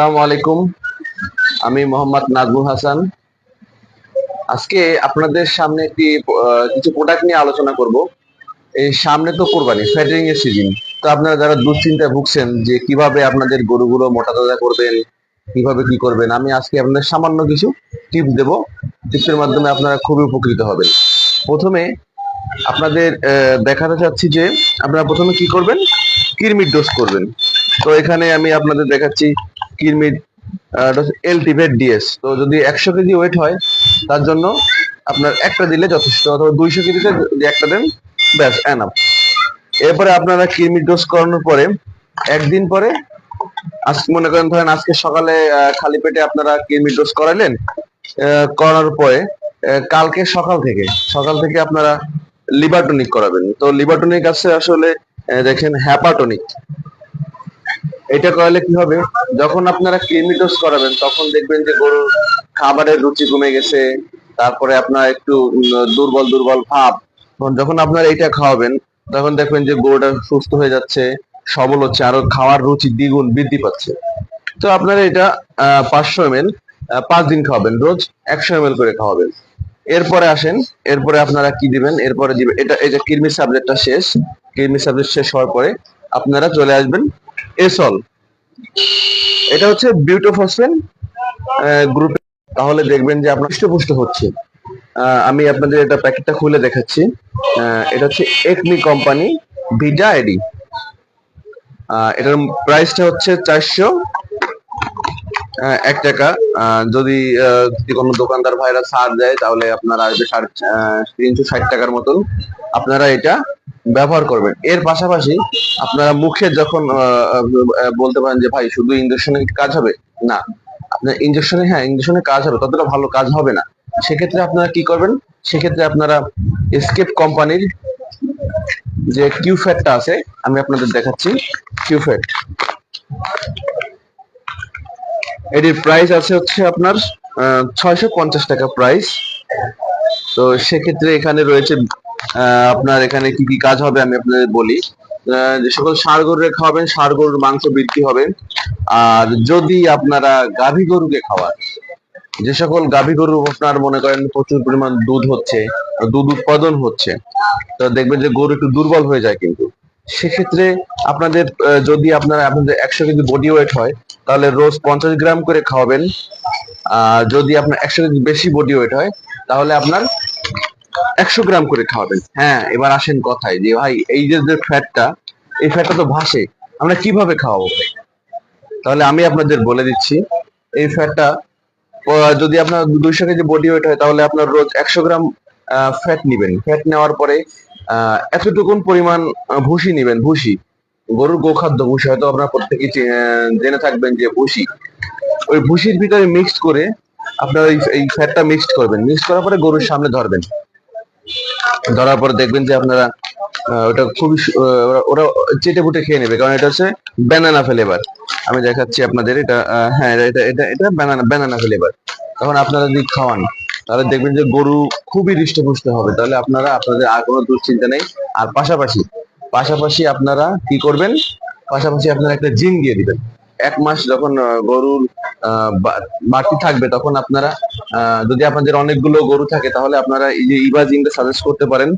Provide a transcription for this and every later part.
আসসালামু আলাইকুম। আমি মোহাম্মদ নাজমুল হাসান। আজকে আপনাদের সামনে একটি কিছু প্রোডাক্ট নিয়ে আলোচনা করব। এই সামনে তো কোরবানি ফ্যাটারিং এর সিজন তো আপনারা যারা দুশ্চিন্তায় ভুগছেন যে কীভাবে আপনাদের গরুগুলো মোটা তাজা করবেন, কীভাবে কি করবেন, আমি আজকে আপনাদের সামান্য কিছু টিপস দেব। টিপসের মাধ্যমে আপনারা খুবই উপকৃত হবেন। প্রথমে আপনাদের দেখাতে চাচ্ছি যে আপনারা প্রথমে কি করবেন? কিরমির ডোজ করবেন। তো এখানে আমি আপনাদের দেখাচ্ছি কিরমির এলটিভেট ডিএস। তো যদি একশো কেজি ওয়েট হয় তার জন্য আপনার একটা দিলে যথেষ্ট অথবা দুইশো কেজিতে যদি একটা দেন ব্যাস এনাফ এরপরে আপনারা কিরমির ডোজ করানোর পরে একদিন পরে আজকে মনে করেন ধরেন আজকে সকালে খালি পেটে আপনারা কিরমির ডোজ করাইলেন আহ, করানোর পরে কালকে সকাল থেকে সকাল থেকে আপনারা লিভার টনিক করাবেন। তো লিভার টনিক আছে আসলে দেখেন হ্যাপাটনিক এটা করলে কি হবে? যখন আপনারা ডোজ করাবেন, তখন দেখবেন যে গরুর খাবারের রুচি কমে গেছে, তারপরে আপনার একটু দুর্বল দুর্বল ভাব। যখন আপনারা এটা খাওয়াবেন, তখন দেখবেন যে গরুটা সুস্থ হয়ে যাচ্ছে, সবল হচ্ছে, আরও খাওয়ার রুচি দ্বিগুণ বৃদ্ধি পাচ্ছে। তো আপনারা এটা পাঁচশো এম এল পাঁচ দিন খাওয়াবেন, রোজ একশো এম করে খাওয়াবেন। এরপরে আসেন, এরপরে আপনারা কি দিবেন? এরপরে দিবেন, এটা, এই যে কৃমি সাবজেক্টটা শেষ কৃমি সাবজেক্ট শেষ হওয়ার পরে আপনারা চলে আসবেন এসল এটা হচ্ছে বিউটোফসফেন গ্রুপে তাহলে দেখবেন যে আপনার হৃষ্টপুষ্ট হচ্ছে। আমি আপনাদের এটা প্যাকেটটা খুলে দেখাচ্ছি। এটা হচ্ছে একমি কোম্পানি ভিডা এডি এটার প্রাইসটা হচ্ছে চারশো এক টাকা। যদি যদি কোনো দোকানদার ভাইরা ছাড় দেয়, তাহলে আপনার আসবে সাড়ে তিনশো ষাট টাকার মতন। আপনারা এটা ব্যবহার করবেন। এর পাশাপাশি আপনারা মুখে যখন বলতে পারেন যে, ভাই, শুধু ইঞ্জেকশনে কাজ হবে? না। আপনার ইঞ্জেকশনে হ্যাঁ ইঞ্জেকশনে কাজ হবে, ততটা ভালো কাজ হবে না। সেক্ষেত্রে আপনারা কি করবেন? সেক্ষেত্রে আপনারা স্কেপ কোম্পানির যে কিউ ফ্যাটটা আছে, আমি আপনাদের দেখাচ্ছি কিউ ফ্যাট এটির প্রাইস আছে হচ্ছে আপনার ছয়শো পঞ্চাশ টাকা প্রাইস তো সেক্ষেত্রে এখানে রয়েছে আপনার এখানে কি কি কাজ হবে আমি আপনাদের বলি। যে সকল ষাড় গরুরে খাওয়াবেন ষাড় গরুর মাংস বৃদ্ধি হবে। আর যদি আপনারা গাভী গরুকে খাওয়ান, যে সকল গাভী গরু আপনার মনে করেন প্রচুর পরিমাণ দুধ হচ্ছে, দুধ উৎপাদন হচ্ছে, তো দেখবেন যে গরু একটু দুর্বল হয়ে যায় কিন্তু। সেক্ষেত্রে আপনাদের যদি আপনারা আপনাদের একশো কেজি বডি ওয়েট হয়, তাহলে রোজ পঞ্চাশ গ্রাম করে খাওয়াবেন। আর যদি আপনার একশো কেজি বেশি বডি ওয়েট হয়, তাহলে আপনার একশো গ্রাম করে খাওয়াবেন। হ্যাঁ এবার আসেন কথায় যে, ভাই, এই যে যে ফ্যাটটা এই ফ্যাটটা তো ভাসে, আমরা কীভাবে খাওয়াবো? ভাই তাহলে আমি আপনাদের বলে দিচ্ছি, এই ফ্যাটটা যদি আপনার দুইশো কেজি বডি ওয়েট হয়, তাহলে আপনার রোজ একশো গ্রাম ফ্যাট নিবেন। ফ্যাট নেওয়ার পরে এতটুকুন পরিমাণ ভুসি নিবেন, ভুসি। গরুর গোখাদ্য ভুসি, হয়তো আপনার প্রত্যেকে জেনে থাকবেন যে ভুসি। ওই ভুসির ভিতরে মিক্সড করে, আপনার এই- ফ্যাটটা মিক্সড করবেন। মিক্সড করার পরে গরুর সামনে ধরবেন। ধরার পরে দেখবেন যে আপনারা ওটা খুবই ওরা- চেটে বুটে খেয়ে নেবে। কারণ এটা হচ্ছে ব্যানানা ফ্লেভার আমি দেখাচ্ছি আপনাদের, এটা হ্যাঁ এটা এটা এটা ব্যানানা ব্যানানা ফ্লেভার তখন আপনারা যদি খাওয়ান, তাহলে দেখবেন যে গরু খুবই হৃষ্টপুষ্ট হবে। তাহলে আপনারা, আপনাদের আর কোনো দুশ্চিন্তা নেই। আর পাশাপাশি পাশাপাশি আপনারা কি করবেন? পাশাপাশি আপনারা একটা জিন দিয়ে দিবেন। এক মাস যখন গরুর আহ, বা- বাড়তি থাকবে তখন আপনারা যদি আপনাদের অনেকগুলো গরু থাকে তাহলে আপনারা এই যে ইভাজিংটা সাজেস্ট করতে পারেন।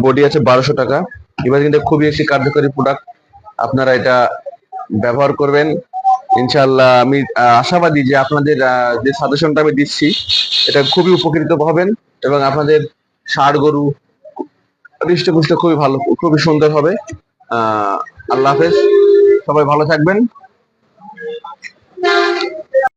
বডি আছে বারোশো টাকা। ইভাজিংটা খুবই একটি কার্যকরী প্রোডাক্ট আপনারা এটা ব্যবহার করবেন। ইনশাল্লাহ আমি আশাবাদী যে আপনাদের যে সাজেশনটা আমি দিচ্ছি এটা খুবই উপকৃত হবেন এবং আপনাদের ষাড় গরু হৃষ্টপুষ্ট খুবই ভালো খুবই সুন্দর হবে। আল্লাহ হাফেজ। সবাই ভালো থাকবেন।